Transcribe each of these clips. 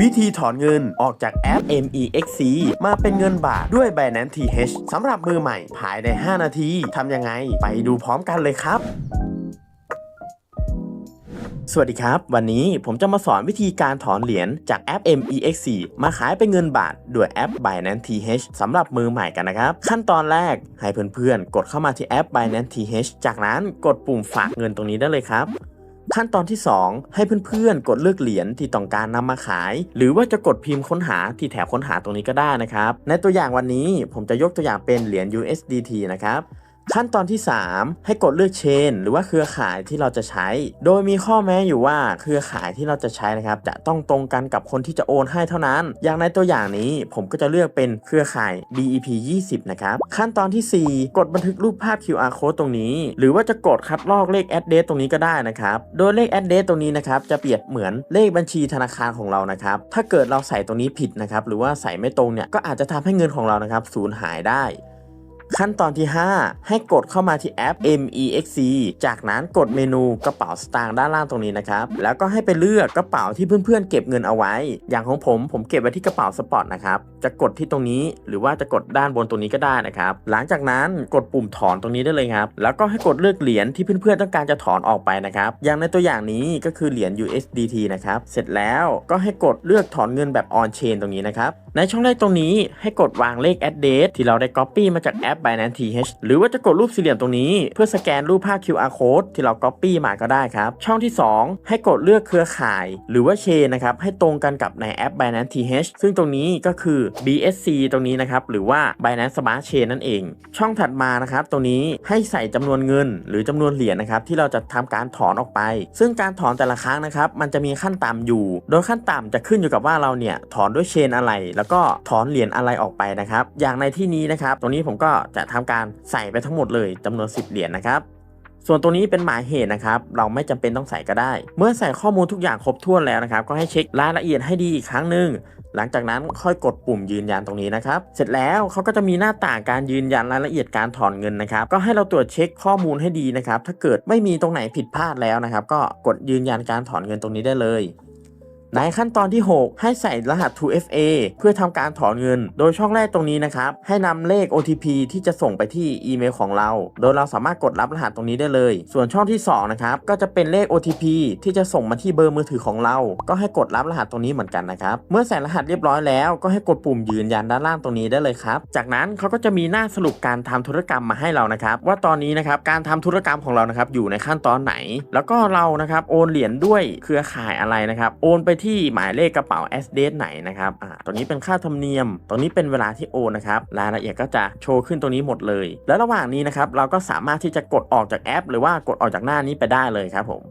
วิธีถอนเงินออกจากแอป MEXC มาเป็นเงินบาทด้วย Binance TH สำหรับมือใหม่ภายใน 5 นาทีทำยังไงไปดูพร้อมกันเลยครับสวัสดีครับ วันนี้ผมจะมาสอนวิธีการถอนเหรียญจากแอป MEXC มาขายเป็นเงินบาทด้วยแอป Binance TH สำหรับมือใหม่กันนะครับ ขั้นตอนแรกให้เพื่อนๆ กดเข้ามาที่แอป Binance TH จากนั้นกดปุ่มฝากเงินตรงนี้ได้เลยครับ ขั้นตอนที่ 2 ให้เพื่อนๆ กดเลือกเหรียญที่ต้องการนำมาขาย หรือว่าจะกดพิมพ์ค้นหาที่แถบค้นหาตรงนี้ก็ได้นะครับ ในตัวอย่างวันนี้ผมจะยกตัวอย่างเป็นเหรียญ USDT นะครับ ขั้นตอนที่ 3 ให้กดเลือกเชน หรือว่าเครือข่ายที่เราจะใช้ โดยมีข้อแม้อยู่ว่าเครือข่ายที่เราจะใช้นะครับ จะต้องตรงกันกับคนที่จะโอนให้เท่านั้น อย่างในตัวอย่างนี้ผมก็จะเลือกเป็นเครือข่าย BEP 20 นะครับ ขั้นตอนที่ 4 กดบันทึกรูปภาพ QR code ตรงนี้ หรือว่าจะกดคัดลอกเลข address ตรงนี้ก็ได้นะครับ โดยเลข address ตรงนี้นะครับจะเปรียบเหมือนเลขบัญชีธนาคารของเรานะครับ ถ้าเกิดเราใส่ตรงนี้ผิดนะครับ หรือว่าใส่ไม่ตรงเนี่ยก็อาจจะทำให้เงินของเรานะครับสูญหายได้ ขั้นตอนที่ 5 ให้กดเข้ามาที่แอป MEXC จากนั้นกดเมนูกระเป๋าสตางค์ด้านล่างตรงนี้นะครับ แล้วก็ให้ไปเลือกกระเป๋าที่เพื่อนๆ เก็บเงินเอาไว้ อย่างของผมผมเก็บไว้ที่กระเป๋าสปอร์ตนะครับ จะกดที่ตรงนี้หรือว่าจะกดด้านบนตรงนี้ก็ได้นะครับ หลังจากนั้นกดปุ่มถอนตรงนี้ได้เลยครับ แล้วก็ให้กดเลือกเหรียญที่เพื่อนๆ ต้องการจะถอนออกไปนะครับ อย่างในตัวอย่างนี้ก็คือเหรียญ USDT นะครับ เสร็จแล้วก็ให้กดเลือกถอนเงินแบบ on chain ตรงนี้นะครับ ในช่องแรกตรงนี้ให้กดวางเลข address ที่เราได้ copy มาจากแอป Binance TH หรือว่าจะกดรูปสี่เหลี่ยมตรงนี้ เพื่อสแกนรูปภาพ QR code ที่เรา copy มาก็ได้ครับ ช่องที่ 2 ให้กดเลือกเครือข่าย หรือว่า chain นะครับให้ตรงกันกับในแอป Binance TH ซึ่งตรงนี้ก็คือ BSC ตรงนี้นะครับหรือว่า Binance Smart Chain นั่นเอง ช่องถัดมานะครับตรงนี้ให้ใส่จำนวนเงิน หรือจำนวนเหรียญนะครับที่เราจะทำการถอนออกไป ซึ่งการถอนแต่ละครั้งนะครับมันจะมีขั้นต่ำอยู่ โดยขั้นต่ำจะขึ้นอยู่กับว่าเราเนี่ยถอนด้วยเชนอะไร แล้วก็ถอนเหรียญอะไรออกไปนะครับอย่างในที่นี้นะครับตรงนี้ผมก็จะทำการใส่ไปทั้งหมดเลยจำนวน 10 เหรียญนะครับ ส่วนตัวนี้เป็นหมายเหตุนะครับ เราไม่จำเป็นต้องใส่ก็ได้ เมื่อใส่ข้อมูลทุกอย่างครบถ้วนแล้วนะครับ ก็ให้เช็ครายละเอียดให้ดีอีกครั้งหนึ่งหลังจากนั้นค่อยกดปุ่มยืนยันตรงนี้นะครับ เสร็จแล้วเขาก็จะมีหน้าต่างการยืนยันรายละเอียดการถอนเงินนะครับ ก็ให้เราตรวจเช็คข้อมูลให้ดีนะครับ ถ้าเกิดไม่มีตรงไหนผิดพลาดแล้วนะครับ ก็กดยืนยันการถอนเงินตรงนี้ได้เลย ในขั้นตอนที่ 6 ให้ใส่รหัส 2FA เพื่อทำการถอนเงิน โดยช่องแรกตรงนี้นะครับ ให้นำเลข OTP ที่จะส่งไปที่อีเมลของเรา โดยเราสามารถกดรับรหัสตรงนี้ได้เลย ส่วนช่องที่2นะครับ ก็จะเป็นเลข OTP ที่จะส่งมาที่เบอร์มือถือของเรา ก็ให้กดรับรหัสตรงนี้เหมือนกันนะครับ เมื่อใส่รหัสเรียบร้อยแล้ว ก็ให้กดปุ่มยืนยันด้านล่างตรงนี้ได้เลยครับ จากนั้นเขาก็จะมีหน้าสรุปการทำธุรกรรมมาให้เรานะครับ ว่าตอนนี้นะครับการทำธุรกรรมของเรานะครับอยู่ในขั้นตอนไหน แล้วก็เรานะครับโอนเหรียญด้วยเครือข่ายอะไรนะครับ โอนไปที่หมายเลขกระเป๋า s d a t e ไหนนะครับอ่าตรงนี้เป็นค่าธรรมเนียม ตรงนี้เป็นเวลาที่โอนนะครับ รายละเอียดก็จะโชว์ขึ้นตรงนี้หมดเลย แล้วระหว่างนี้นะครับ เราก็สามารถที่จะกดออกจากแอป หรือว่ากดออกจากหน้านี้ไปได้เลยครับผม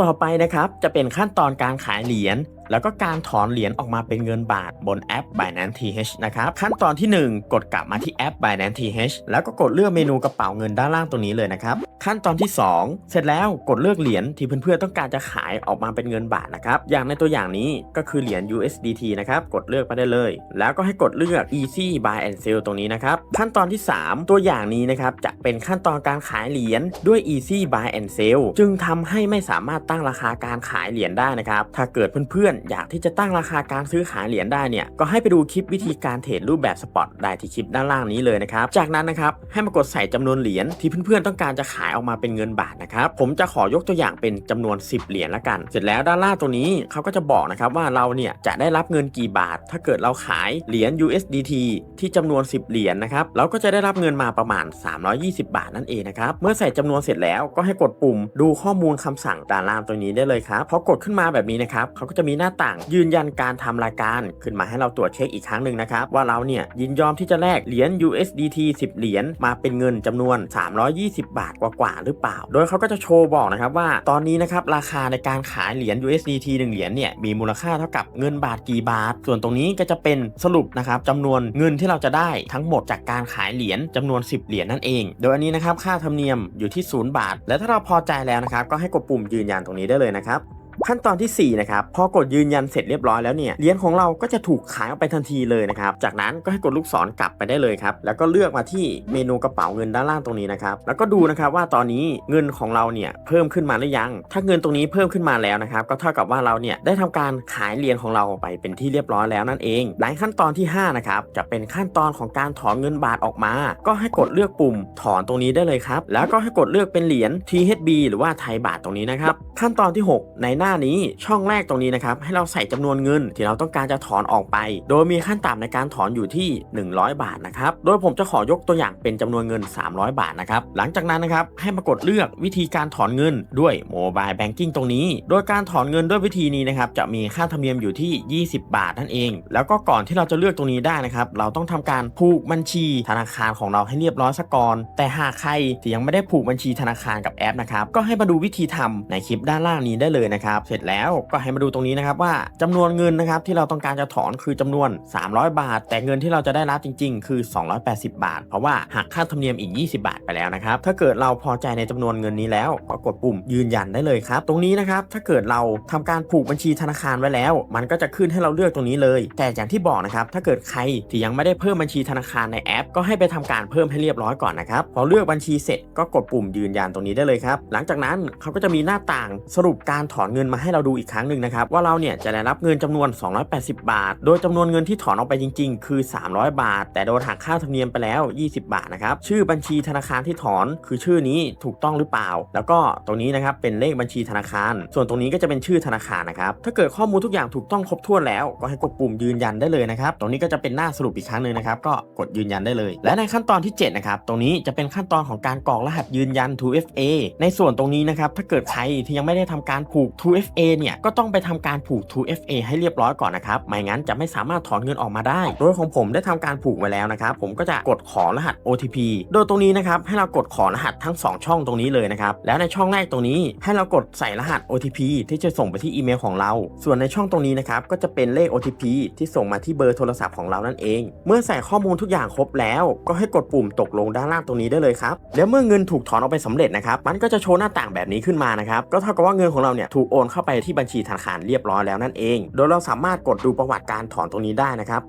ต่อไปนะครับ จะเป็นขั้นตอนการขายเหรียญ แล้วก็การถอนเหรียญออกมาเป็นเงินบาทบนแอป Binance TH นะครับ ขั้นตอนที่ 1 กดกลับมาที่แอป Binance TH แล้วก็กดเลือกเมนูกระเป๋าเงินด้านล่างตรงนี้เลยนะครับ ขั้นตอนที่ 2 เสร็จแล้วกดเลือกเหรียญที่เพื่อนๆต้องการจะขายออกมาเป็นเงินบาทนะครับ อย่างในตัวอย่างนี้ก็คือเหรียญ USDT นะครับ กดเลือกไปได้เลย แล้วก็ให้กดเลือก Easy Buy and Sell ตรงนี้นะครับ ขั้นตอนที่ 3 ตัวอย่างนี้นะครับจะเป็นขั้นตอนการขายเหรียญด้วย Easy Buy and Sell จึงทำให้ไม่สามารถตั้งราคาการขายเหรียญได้นะครับ ถ้าเกิดเพื่อนอยากที่จะตั้งราคาการซื้อขายเหรียญได้เนี่ยก็ให้ไปดูคลิปวิธีการเทรดรูปแบบสปอตได้ที่คลิปด้านล่างนี้เลยนะครับจากนั้นนะครับให้มากดใส่จำนวนเหรียญที่เพื่อนๆต้องการจะขายออกมาเป็นเงินบาทนะครับผมจะขอยกตัวอย่างเป็นจำนวน 10 เหรียญละกัน เสร็จแล้วด้านล่างตรงนี้เขาก็จะบอกนะครับว่าเราเนี่ยจะได้รับเงินกี่บาท ถ้าเกิดเราขายเหรียญ USDT ที่จำนวน 10 เหรียญนะครับเราก็จะได้รับเงินมาประมาณ 320 บาทนั่นเองนะครับเมื่อใส่จำนวนเสร็จแล้วก็ให้กดปุ่ม ดูข้อมูลคำสั่งด้านล่างตรงนี้ได้เลยครับพอกดขึ้นมาแบบนี้นะครับเขาก็จะมีหน้าต่าง ยืนยันการทำรายการขึ้นมาให้เราตรวจเช็คอีกครั้งหนึ่งนะครับ ว่าเราเนี่ยยินยอมที่จะแลกเหรียญ USDT 10 เหรียญมาเป็นเงินจำนวน 320 บาทกว่าๆหรือเปล่า โดยเขาก็จะโชว์บอกนะครับว่าตอนนี้นะครับราคาในการขายเหรียญ USDT 1 เหรียญเนี่ยมีมูลค่าเท่ากับเงินบาทกี่บาท ส่วนตรงนี้ก็จะเป็นสรุปนะครับจำนวนเงินที่เราจะได้ทั้งหมดจากการขายเหรียญจำนวน 10 เหรียญนั่นเอง โดยอันนี้นะครับค่าธรรมเนียมอยู่ที่ 0 บาท และถ้าเราพอใจแล้วนะครับก็ให้กดปุ่มยืนยันตรงนี้ได้เลยนะครับ ขั้นตอนทีสี่ 4 นะครับ พอกดยืนยันเสร็จเรียบร้อยแล้วเนี่ยเหรียญของเราก็จะถูกขายออกไปทันทีเลยนะครับ จากนั้นก็ให้กดลูกศรกลับไปได้เลยครับ แล้วก็เลือกมาที่เมนูกระเป๋าเงินด้านล่างตรงนี้นะครับ แล้วก็ดูนะครับว่าตอนนี้เงินของเราเนี่ยเพิ่มขึ้นมาหรือยัง ถ้าเงินตรงนี้เพิ่มขึ้นมาแล้วนะครับ ก็เท่ากับว่าเราเนี่ยได้ทำการขายเหรียญของเราไปเป็นที่เรียบร้อยแล้วนั่นเอง หลังขั้นตอนที่ห้านะครับ จะเป็นขั้นตอนของการถอนเงินบาทออกมา ก็ให้กดเลือกปุ่มถอนตรงนี้ได้เลยครับ แล้วก็ให้กดเลือกเป็นเหรียญ THB หรือว่าไทยบาทตรงนี้นะครับ ขั้นตอนที่ 6 ในหน้านี้ช่องแรกตรงนี้นะครับให้เราใส่จำนวนเงินที่เราต้องการจะถอนออกไป โดยมีขั้นต่ำในการถอนอยู่ที่ 100 บาทนะครับโดยผมจะขอยกตัวอย่างเป็นจำนวนเงิน 300 บาทนะครับหลังจากนั้นนะครับให้มากดเลือกวิธีการถอนเงินด้วยโมบายแบงกิ้งตรงนี้ โดยการถอนเงินด้วยวิธีนี้นะครับจะมีค่าธรรมเนียมอยู่ที่ 20 บาทนั่นเอง แล้วก็ก่อนที่เราจะเลือกตรงนี้ได้นะครับเราต้องทำการผูกบัญชีธนาคารของเราให้เรียบร้อยซะก่อนแต่หากใครที่ยังไม่ได้ผูกบัญชีธนาคารกับแอปนะครับก็ให้มาดูวิธีทำในคลิปด้านล่างนี้ได้เลยนะครับ เสร็จแล้วก็ให้มาดูตรงนี้นะครับว่าจำนวนเงินนะครับที่เราต้องการจะถอนคือจำนวน 300 บาท แต่เงินที่เราจะได้รับจริง ๆ คือ 280 บาท เพราะว่าหักค่าธรรมเนียมอีก 20 บาทไปแล้วนะครับ ถ้าเกิดเราพอใจในจำนวนเงินนี้แล้วก็กดปุ่มยืนยันได้เลยครับ ตรงนี้นะครับถ้าเกิดเราทำการผูกบัญชีธนาคารไว้แล้ว มันก็จะขึ้นให้เราเลือกตรงนี้เลย แต่อย่างที่บอกนะครับถ้าเกิดใครที่ยังไม่ได้เพิ่มบัญชีธนาคารในแอป ก็ให้ไปทำการเพิ่มให้เรียบร้อยก่อนนะครับพอเลือกบัญชีเสร็จก็กดปุ่มยืนยันตรงนี้ได้เลยครับหลังจากนั้นเขาก็จะมีหน้าต่างสรุปการถอนเงินมาให้เราดูอีกครั้งหนึ่งนะครับ ว่าเราเนี่ยจะได้รับเงินจำนวน 280 บาท โดยจำนวนเงินที่ถอนออกไปจริง ๆ คือ 300 บาท แต่โดนหักค่าธรรมเนียมไปแล้ว 20 บาทนะครับชื่อบัญชีธนาคารที่ถอนคือชื่อนี้ถูกต้องหรือเปล่า แล้วก็ตรงนี้นะครับเป็นเลขบัญชีธนาคาร ส่วนตรงนี้ก็จะเป็นชื่อธนาคารนะครับถ้าเกิดข้อมูลทุกอย่างถูกต้องครบถ้วนแล้ว ก็ให้กดปุ่มยืนยันได้เลยนะครับตรงนี้ก็จะเป็นหน้าสรุปอีกครั้งหนึ่งนะครับก็กดยืนยันได้เลย และในขั้นตอนที่7นะครับตรงนี้จะเป็นขั้นตอนของการกรอกรหัสยืนยัน 2FA ในส่วนตรงนี้นะครับถ้าเกิดใครที่ยังไม่ได้ทำการผูก 2FA เนี่ยก็ต้องไปทำการผูก 2FA ให้เรียบร้อยก่อนนะครับไม่งั้นจะไม่สามารถถอนเงินออกมาได้ โดยของผมได้ทำการผูกไว้แล้วนะครับผมก็จะกดขอรหัส OTP โดยตรงนี้นะครับให้เรากดขอรหัสทั้ง 2 ช่องตรงนี้เลยนะครับแล้วในช่องแรกตรงนี้ให้เรากดใส่รหัส OTP ที่จะส่งไปที่อีเมลของเรา ส่วนในช่องตรงนี้นะครับก็จะเป็นเลข OTP ที่ส่งมาที่เบอร์โทรศัพท์ของเรานั่นเอง เมื่อใส่ข้อมูลทุกอย่างครบแล้วก็ให้กดปุ่มตกลงด้านล่างตรงนี้ได้เลยครับแล้วเมื่อเงินถูกถอนออกไปสำเร็จนะครับมันก็จะโชว์หน้าต่างแบบนี้ขึ้นมานะครับก็เท่ากับว่าเงินของเราเนี่ยถูกโอนเข้าไปที่บัญชีธนาคารเรียบร้อยแล้วนั่นเอง โดยเราสามารถกดดูประวัติการถอนตรงนี้ได้นะครับ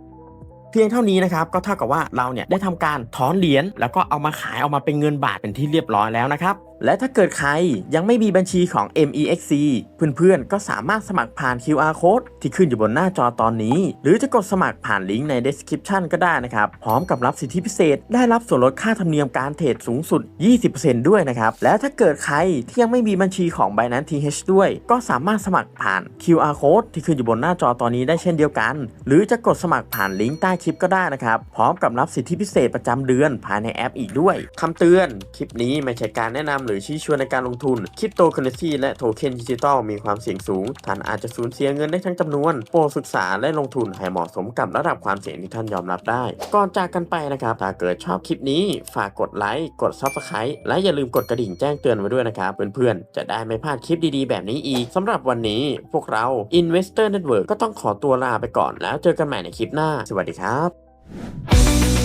เพียงเท่านี้นะครับก็เท่ากับว่าเราเนี่ยได้ทำการถอนเหรียญแล้วก็เอามาขายเอามาเป็นเงินบาทเป็นที่เรียบร้อยแล้วนะครับและถ้าเกิดใครยังไม่มีบัญชีของ MEXC เพื่อนๆ ก็สามารถสมัครผ่าน QR code ที่ขึ้นอยู่บนหน้าจอตอนนี้ หรือจะกดสมัครผ่านลิงก์ใน description ก็ได้นะครับ พร้อมกับรับสิทธิพิเศษ ได้รับส่วนลดค่าธรรมเนียมการเทรดสูงสุด 20%ด้วยนะครับ และถ้าเกิดใครที่ยังไม่มีบัญชีของ Binance TH ด้วย ก็สามารถสมัครผ่าน QR code ที่ขึ้นอยู่บนหน้าจอตอนนี้ได้เช่นเดียวกัน หรือจะกดสมัครผ่านลิงก์ใต้คลิปก็ได้นะครับ พร้อมกับรับสิทธิพิเศษประจำเดือนภายในแอปอีกด้วยคำเตือน คลิปนี้ไม่ใช่การแนะนำหรือชี้ชวนในการลงทุนคริปโตเคอเรนซีและโทเค็นดิจิตอลมีความเสี่ยงสูง ท่านอาจจะสูญเสียเงินได้ทั้งจำนวน โปรดศึกษาและลงทุนให้เหมาะสมกับระดับความเสี่ยงที่ท่านยอมรับได้ ก่อนจากกันไปนะครับ ถ้าเกิดชอบคลิปนี้ ฝากกดไลค์ กด Subscribe และอย่าลืมกดกระดิ่งแจ้งเตือนไว้ด้วยนะครับ เพื่อนๆ จะได้ไม่พลาดคลิปดีๆ แบบนี้อีกสำหรับวันนี้พวกเรา Investor Network ก็ต้องขอตัวลาไปก่อนแล้วเจอกันใหม่ในคลิปหน้า สวัสดีครับ